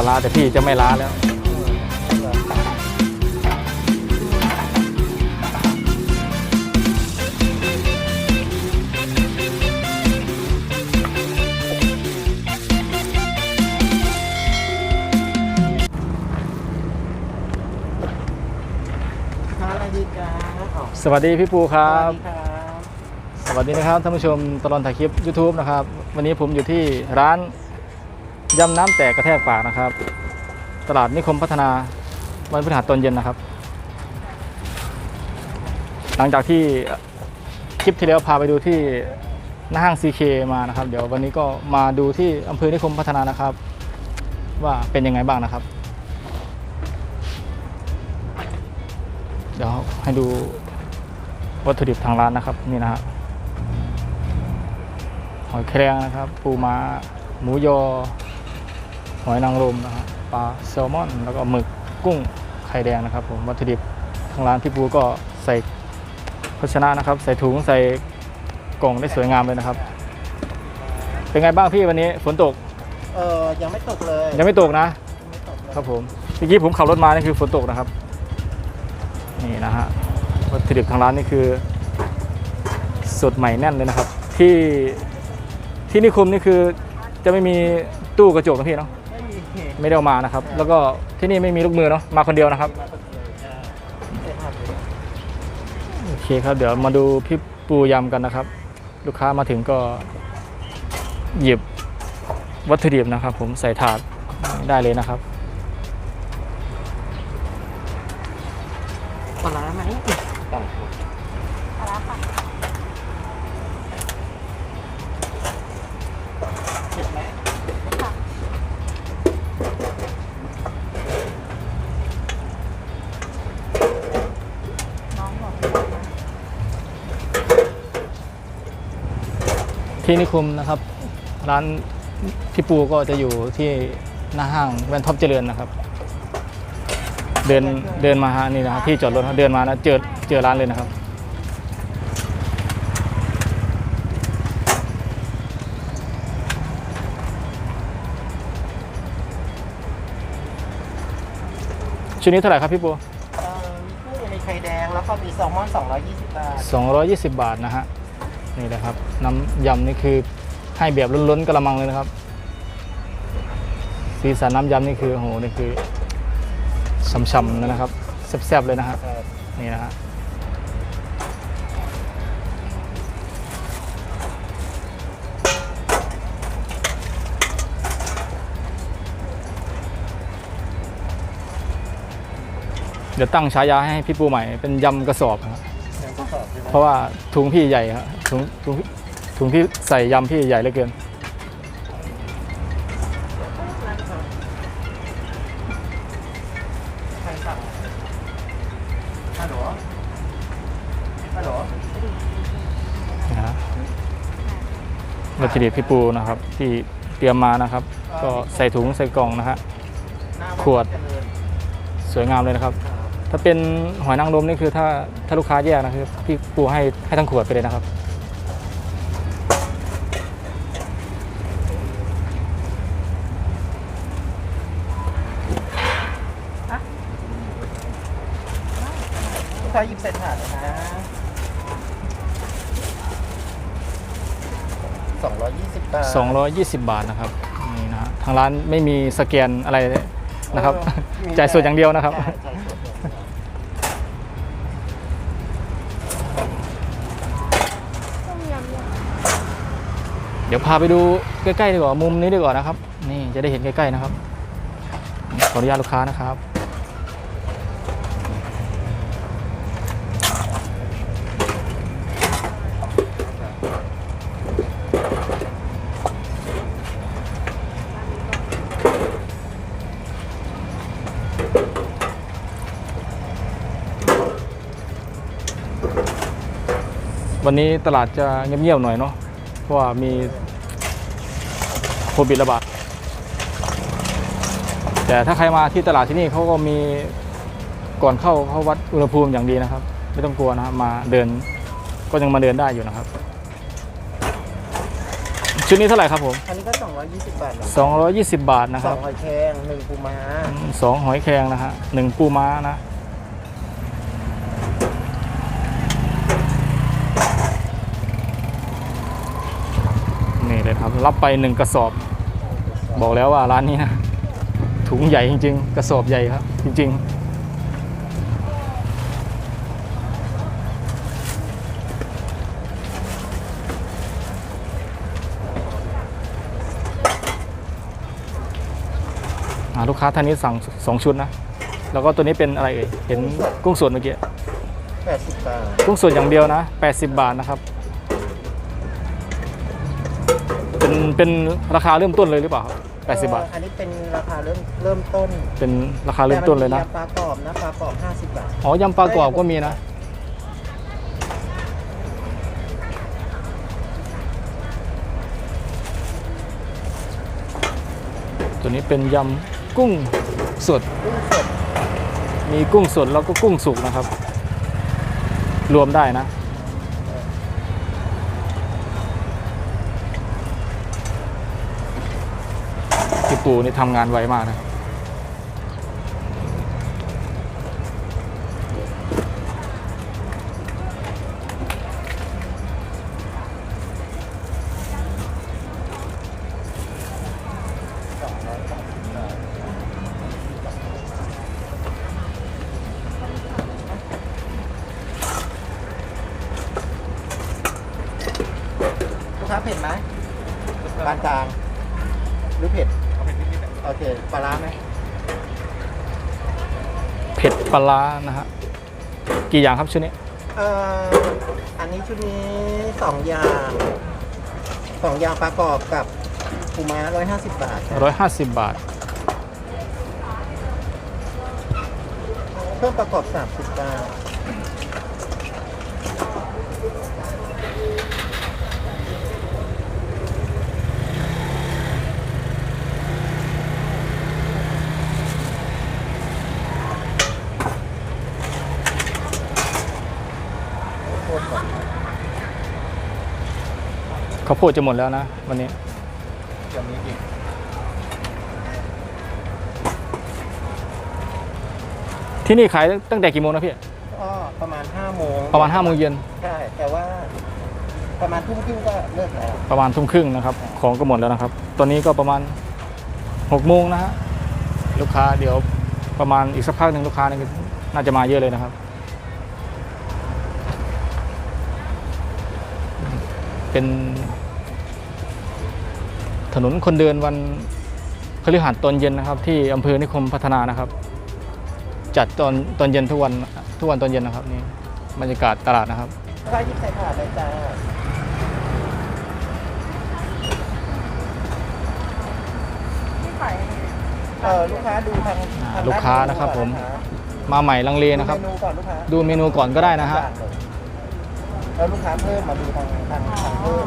อล้าแต่พี่จะไม่ล้าแล้วอะไรดีจ้าอ๋อสวัสดีพี่ปูคสรัวับสดีครับ สวัสดีนะครับท่านผู้ชมตลอดถ่ายคลิป YouTube นะครับ วันนี้ผมอยู่ที่ร้าน ยำน้ำแตกกระแทกปากนะครับ ตลาดนิคมพัฒนาวันพฤหัสตอนเย็นนะครับ หลังจากที่คลิปที่แล้วพาไปดูที่หน้าห้าง CK มานะครับ เดี๋ยววันนี้ก็มาดูที่อำเภอนิคมพัฒนานะครับ ว่าเป็นยังไงบ้างนะครับ เดี๋ยวให้ดูวัตถุดิบทางร้านนะครับนี่นะฮะหอยแครงนะครับ ปูม้าหมูยอ หอยนางรมนะฮะปลาแซลมอน แล้วก็หมึกกุ้งไข่แดงนะครับผมวัตถุดิบทางร้านพี่ปูก็ใส่ภาชนะนะครับ ใส่ถุงใส่กล่องได้สวยงามเลยนะครับ เป็นไงบ้างพี่วันนี้ฝนตกเออยังไม่ตกเลยยังไม่ตกนะยังไม่ตกเลยครับผมเมื่อกี้ผมขับรถมานี่คือฝนตกนะครับ นี่นะฮะวัตถุดิบทางร้านนี่คือสดใหม่แน่นเลยนะครับ ที่ที่นิคมนี่คือจะไม่มีตู้กระจกนะพี่เนาะ ไม่มีเหตุไม่ได้เอามานะครับ แล้วก็ที่นี่ไม่มีลูกมือเนาะมาคนเดียวนะครับมาตกเลยจ้าเอ็ดหัดเลยโอเคครับ เดี๋ยวมาดูพี่ปูยำกันนะครับ ลูกค้ามาถึงก็หยิบวัตถุดิบนะครับ ผมใส่ถาดได้เลยนะครับ ที่นิคมนะครับ ร้านพี่ปูก็จะอยู่ที่หน้าห้างแวนท็อปเจริญนะครับ เดินเดินมาฮะนี่นะครับที่จอดรถครับเดินมาแล้วเจอเจอร้านเลยนะครับ ชุดนี้เท่าไหร่ครับพี่ปูเอ่อมีกุ้งมีไข่แดงแล้วก็มีแซลมอน220บาท220 บาทนะฮะ นี่แหละครับ น้ำยำนี่คือให้แบบล้นๆกระมังเลยนะครับ สีสันน้ำยำนี่คือโหนี่คือช่ำๆเลยนะครับ แซ่บๆเลยนะฮะนี่นะฮะเดี๋ยวตั้งฉายาให้พี่ปูใหม่เป็นยำกระสอบครับ เดี๋ยวก็สอบใช่ไหมเพราะว่าถุงพี่ใหญ่ครับถุงถุงถุงที่ใส่ยำพี่ใหญ่เหลือเกินใครสั่งฮัลโหลฮัลโหลนะฮะวัตถุดิบพี่ปูนะครับ ที่เตรียมมานะครับ ก็ใส่ถุงใส่กล่องนะฮะหน้าขวดเจริญสวยงามเลยนะครับครับ ถ้าเป็นหอยนางรมนี่คือถ้าถ้าลูกค้าแยกนะครับพี่ปูให้ให้ทั้งขวดไปเลยนะครับ ลูกค้าหยิบใส่ถาดเลยนะ220บาท220 บาทนะครับนี่นะฮะทางร้านไม่มีสแกนอะไรนะครับเออมีจ่ายสดอย่างเดียวนะครับ จ่าย เดี๋ยวพาไปดูใกล้ๆดีกว่ามุมนี้ดีกว่านะครับ นี่จะได้เห็นใกล้ๆนะครับ ขออนุญาตลูกค้านะครับ วันนี้ตลาดจะเงียบๆหน่อยเนาะ ราะว่ามีโควิดระบาดแต่ถ้าใครมาที่ตลาดที่นี่เขาก็มีก่อนเข้าเขาวัดอุณหภูมิอย่างดีนะครับ ไม่ต้องกลัวนะครับมาเดินก็ยังมาเดินได้อยู่นะครับชชุดนี้เท่าไหร่ครับผม อันนี้ก็ 220 บาทเหมือนกัน220 บาทนะสคอรับงหอยแครงหนึ่งปูม้าอืมสองหอยแครงนะฮะหนึ่งปูม้านะ นี่เลยค รับรับไปหนึ่งกระสอบ บอกแล้วว่าร้านนี้นะ ถุงใหญ่จริง ๆ กระสอบใหญ่ครับ จริงๆอ่าลูกค้าท่านนี้สั่งสองชุดนะ แล้วก็ตัวนี้เป็นอะไรเอ่ย เห็นกุ้งสดเมื่อกี้80บาท กุ้งสดอย่างเดียวนะ80บาทนะครับ เป็นเป็นราคาเริ่มต้นเลยหรือเปล่าครับ80บาทเอ่ออันนี้เป็นราคาเริ่มเริ่มต้นเป็นราคาเริ่มต้นเลยนะแต่มัมีปลากรอบนะปลากรอบ50บาท อ๋อยำปลากรอบก็มีนะ ตัวนี้เป็นยำกุ้งสด กุ้งสดมีกุ้งสดแล้วก็กุ้งสุกนะครับ รวมได้นะ ปูนี่ทำงานไวมากนะครับลูกค้าเผ็ดไหมปานกลางหรือเผ็ด อเค ปลาร้าไหมเผ็ดปลาร้านะฮะกี่อย่างครับชุดนี้เอ่ออันนี้ชุดนี้สองอย่างสองอย่างปลากรอบกับปูม้า150บาทครับร้อยห้าสิบบาทเพิ่มประกอบ30บาท โคตรหมด ข้าวโพดจะหมดแล้วนะวันนี้จะมีอีกที่นี่ขายตั้งแต่กี่โมงนะพี่ ก็ประมาณ5โมงประมาณ5้าโมงเย็นใช่แต่ว่าประมาณทุ่มครึ่งก็เลิกแล้วประมาณทุ่มครึ่งนะครับ ของก็หมดแล้วนะครับ ตอนนี้ก็ประมาณ6โมงนะฮะลูกค้าเดี๋ยวประมาณอีกสักพักหนึ่งลูกค้านี่น่าจะมาเยอะเลยนะครับ เป็น ถนนคนเดินวันพฤหัสตอนเย็นนะครับ ที่อำเภอนิคมพัฒนานะครับ จัดตอนตอนเย็นทุกวันทุกวันตอนเย็นนะครับนี่บรรยากาศตลาดนะครับใครหยิบใส่ถาดเลยจ้าเออลูกค้าดูทางอ่าทงลูกค้าด้นะครับก่อผมมาใหม่ลังเลดูนะครับเมนูก่อนลูกค้าดูเมนูก่อนก็ได้นะฮะแล้วลูกค้าเพิ่มมาดูทางทางทางเพิ่ม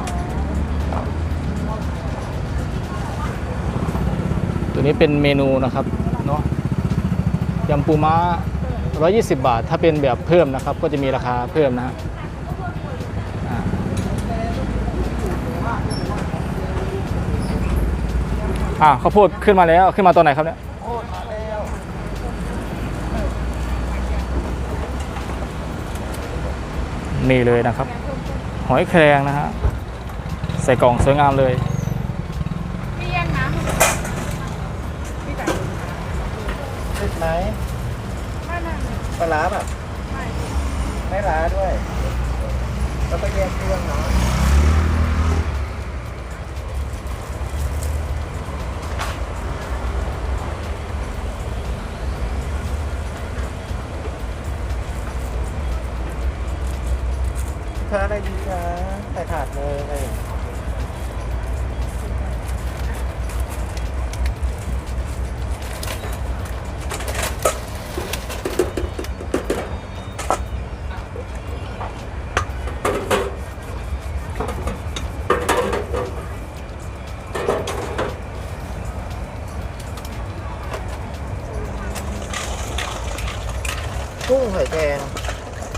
ตัวนี้เป็นเมนูนะครับเนาะยำปูม้า 120 บาท ถ้าเป็นแบบเพิ่มนะครับ ก็จะมีราคาเพิ่มนะฮะอ่าข้าวโพดขึ้นมาแล้วขึ้นมาตอนไหนครับเนี่ยนี่เลยนะครับ หอยแครงนะฮะใส่กล่องสวยงามเลย พี่แย่งน้ำพี่จ่าย ติด ไหมไม่ไม่ปลาร้าแบบไม่ไม่ร้าด้วย แล้วก็แยกเครื่องเนาะลูกค้าอะไรดีคะใส่ถาดเลย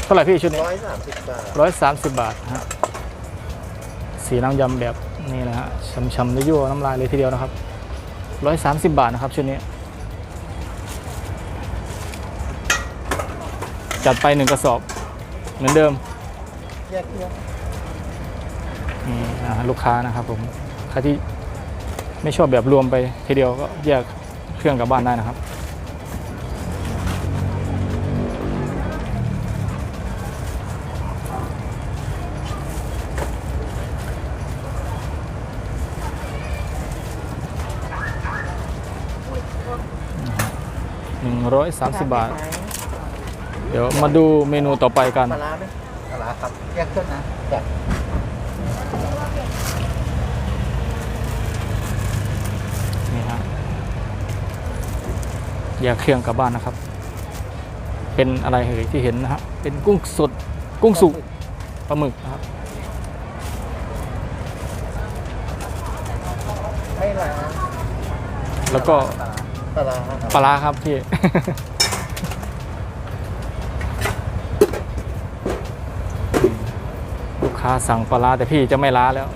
เท่าไหร่พี่ชุดนี้ร้อยสามสิบบาทร้อยสามสิบบาทนะฮะสีน้ำยำแบบนี่แหละฮะช้ำๆยั่วๆน้ำลายเลยทีเดียวนะครับร้อยสามสิบบาทนะครับชุดนี้ จัดไปหนึ่งกระสอบ เหมือนเดิมแยกเครื่องนี่นะฮะลูกค้านะครับผมใครที่ไม่ชอบแบบรวมไปทีเดียวก็แยกเครื่องกลับบ้านได้นะครับ หนึ่งร้อยสามสิบบาท เดี๋ยวมาดูเมนูต่อไปกัน ปลาร้าไหมปลาร้าครับแยกเครื่องนะจ้ะนี่ฮะแยกเครื่องกลับบ้านนะครับ เป็นอะไรเอ่ยที่เห็นนะฮะ เป็นกุ้งสด กุ้งสุกปลาหมึกนะครับ ไม่ล้างแล้วก็ ปลาร้า ปลาร้าครับพี่ ลูกค้าสั่งปลาร้าแต่พี่จะไม่ล้าแล้ว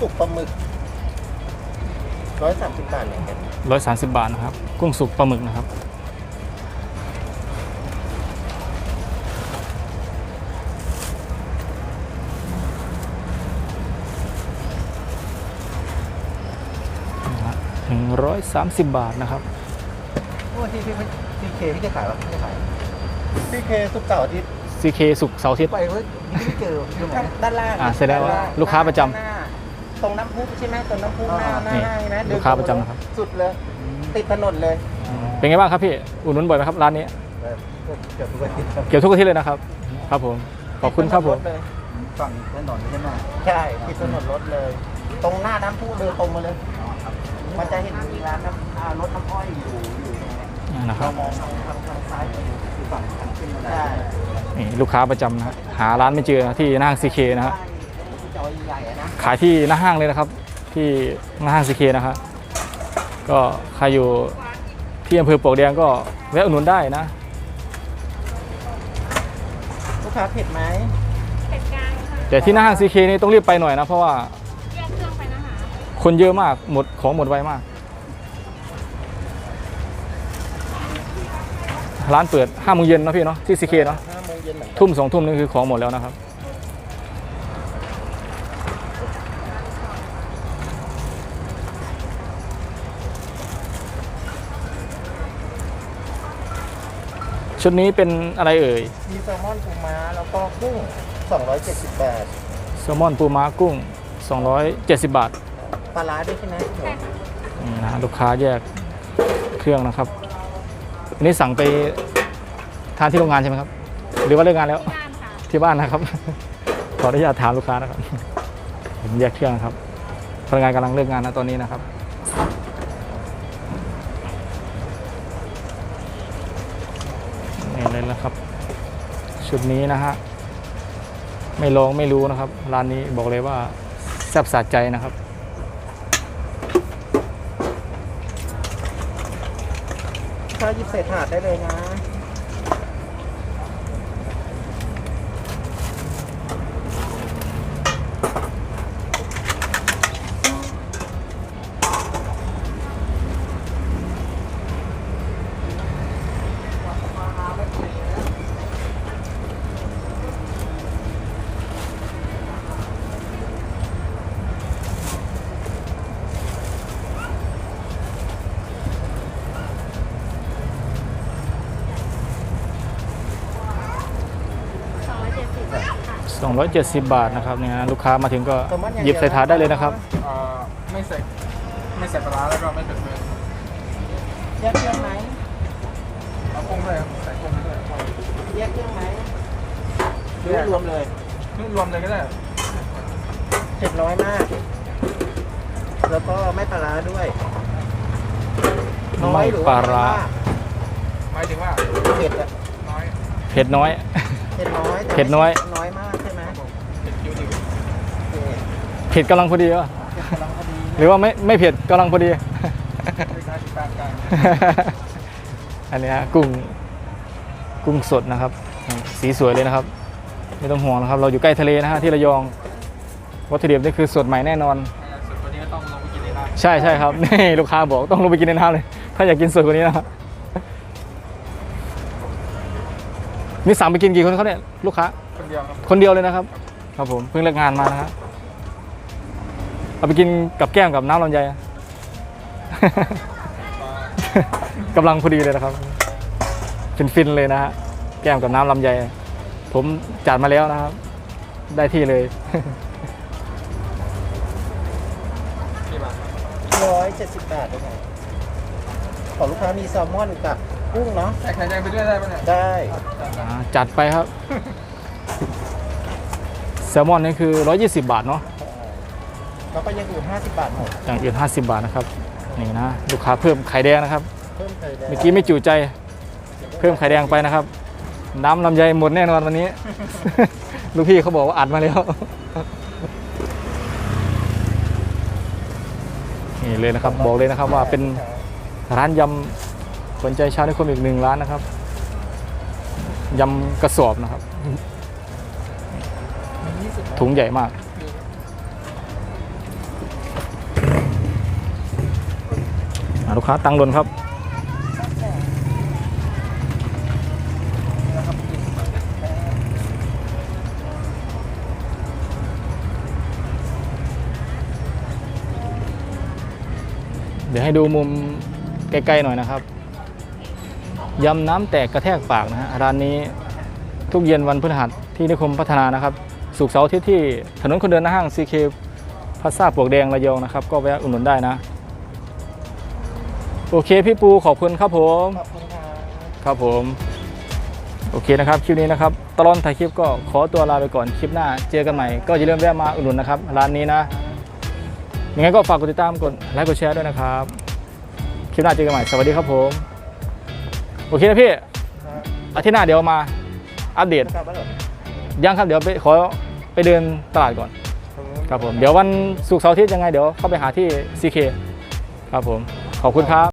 สุกปลาหมึกร้อยสามสิบบาทเหมือนกันร้อยสามสิบบาทนะครับ กุ้งสุกปลาหมึกนะครับ หนึ่งร้อยสามสิบบาทนะครับโอ้ที่พี่พี่เคพี่จะขายวะพี่จะขายพี่เคสุกร์เสาร์อาทิตย์ CK สุกร์เสาร์อาทิตย์ไปเฮ้ยไม่เจออยู่ไหนด้านล่างอ่าแสดงว่าด้นงลูกค้าประจำด้นหน้า ตรงน้ำพุใช่ไหมตรงน้ำพุหน้าหน้านี่ห้างนะลูกค้าประจำนะครับ สุดเลย ติดถนนเลย เป็นไงบ้างครับพี่อุดหนุนบ่อยไหมครับร้านนี้เกือบทุกอาทิตย์ครับเกี่ยวทุกอาทิตย์เลยนะครับ ครับผม ขอบคุณครับผมติดถนนถเลยฝั่งถนนใช่ไหมใช่ติดถนนรถเลย ตรงหน้าน้ำพุเลยตรงมาเลย มันจะเห็นมีร้านน้ำอ่ารถน้ำอ้อยอยู่อยู่ตรงนี้นะคเรารับมองทางทางทางซ้ายอยู่อยู่ฝั่งทางขึ้นมาได้นี่ลูกค้าประจำนะฮะหาร้านไม่เจอนะที่หน้าห้าง CK นะฮะที่จอย ใหญ่ๆอะนะขายที่หน้าห้างเลยนะครับ ที่หน้าห้าง CK นะครับก็ใครอยู่ที่อำเภอปลวกแดงก็แวะอุดหนุนได้นะ ลูกค้าเผ็ดไหมเผ็ดกลางค่ะแต่ที่หน้าห้าง CK นี่ต้องรีบไปหน่อยนะ เพราะว่าแยกเครื่องไปนะคะคนเยอะมากหมดของหมดไวมาก ร้านเปิด5โมงเย็นเนาะพี่เนาะที่ CK เนาะห้าโมงเย็นเหมือนกันทุ่มสองทุ่มนี่คือของหมดแล้วนะครับ ชุดนี้เป็นอะไรเอ่ย มีแซลมอนปูม้าแล้วก็กุ้ง 270บาทแซลมอนปูม้ากุ้ง 270 บาทปลาร้าด้วยใช่ไหมใช่ค่ะนี่นะลูกค้าแยกเครื่องนะครับอันนี้สั่งไปทานที่โรงงานใช่ไหมครับ หรือว่าเลิกงานแล้วด้านค่ะที่บ้านนะครับ ขออนุญาตถามลูกค้านะครับ ผมแยกเครื่องนะครับพนักงานกำลังเลิกงานนะตอนนี้นะครับ นะครับ ชุดนี้นะฮะไม่ลองไม่รู้นะครับ ร้านนี้บอกเลยว่าแซ่บสะใจนะครับถ้าหยิบเส่ถาดได้เลยนะ 270 บาทนะครับเนี่ยนะลูกค้ามาถึงก็หยิบใส่ถาดได้เลยนะครับเอ่อไม่ใส่ไม่ใส่ปลาร้าแล้วก็ไม่เผ็ดเลยแยกเครื่องไหมเอากุ้งด้วยครับใส่กุ้งด้วยแยกเครื่องไหมหรือว่ารวมเลยนี่รวมเลยก็ได้เผ็ดน้อยมาก แล้วก็ไม่ปลาร้าด้วยไม่ปลาร้าหมายถึงว่าเผ็ดอะน้อยเผ็ดน้อยเผ็ดน้อยแต่เผ็ดน้อยน้อยมาก ผ็ดกำลังพอดีวะเผ็ดกำลังพอดีหรือว่าไม่ไม่เผ็ดกำลังพอดีไม่กล้าติดตามกันอันนี้ฮะกุ้งกุ้งสดนะครับ สีสวยเลยนะครับ ไม่ต้องห่วงนะครับ เราอยู่ใกล้ทะเลนะฮะที่ระยองวัตถุดิบนี่คือสดใหม่แน่นอนส่วนตัวนี้ก็ต้องลงไปกินในร้านใช่ใช่ครับนี่ลูกค้าบอกต้องลงไปกินในน้ำเลย ถ้าอยากกินสดกว่านี้นะครับนี่สั่งไปกินกี่คนเขาเนี่ยลูกค้าคนเดียวครับคนเดียวเลยนะครับ ครับผมเพิ่งเลิกงานมานะครับ เอาไปกินกับแก้มกับน้ำลำไย กำลังพอดีเลยนะครับ ฟินๆเลยนะฮะ แก้มกับน้ำลำไย ผมจัดมาแล้วนะครับ ได้ที่เลยกี่บาทร้อยเจ็ดสิบบาทได้ไหมของลูกค้ามีแซลมอนกับกุ้งเนาะใส่ไข่แดงไปด้วยได้ปะเนี่ยได้อ่าจัดไปครับ แซลมอนนี่คือ 120 บาทเนาะ แล้วก็ยังอยู่ห้าสิบบาทหมดอย่างอื่น50 บาทนะครับนี่นะลูกค้าเพิ่มไข่แดงนะครับ เพิ่มไข่แดงเมื่อกี้ไม่จุใจเพิ่มไข่แดงไปนะครับ น้ำลำไยหมดแน่นอนวันนี้ ลูกพี่เขาบอกว่าอัดมาแล้วนี่เลยนะครับบอกเลยนะครับว่าเป็นร้านยำขวัญใจชาวนิคมอีกหนึ่งร้านนะครับยำกระสอบนะครับ ถุงใหญ่มาก ลูกค้าตังหล่นครับเดี๋ยวให้ดูมุมใกล้ๆหน่อยนะครับยำน้ำแตกกระแทกปากนะฮะร้านนี้ทุกเย็นวันพฤหัสที่นิคมพัฒนานะครับสุกเสาร์อาทิตย์ที่ถนนคนเดินหน้าห้าง CK พาซ่าปวกแดงระยองนะครับ ก็แวะอุดหนุนได้นะ โอเคพี่ปูขอบคุณครับผมขอบคุณครับครับผม โอเคนะครับคลิปนี้นะครับตลอดถ่ายคลิปก็ขอตัวลาไปก่อนคลิปหน้า เจอกันใหม่ ก็อย่าลืมแวะมาอุดหนุนนะครับร้านนี้นะยังไงก็ฝากกดติดตามกดไลค์กดแชร์ด้วยนะครับคลิปหน้าเจอกันใหม่สวัสดีครับผมโอเคนะพี่ครับอาทิตย์หน้าเดี๋ยวมาอัปเดตกลับมาเหรอยังครับเดี๋ยวไปขอไปเดินตลาดก่อนครับผมเดี๋ยววันศุกร์เสาร์อาทิตย์ยังไงเดี๋ยวเข้าไปหาที่ CK ครับผมขอบคุณครับ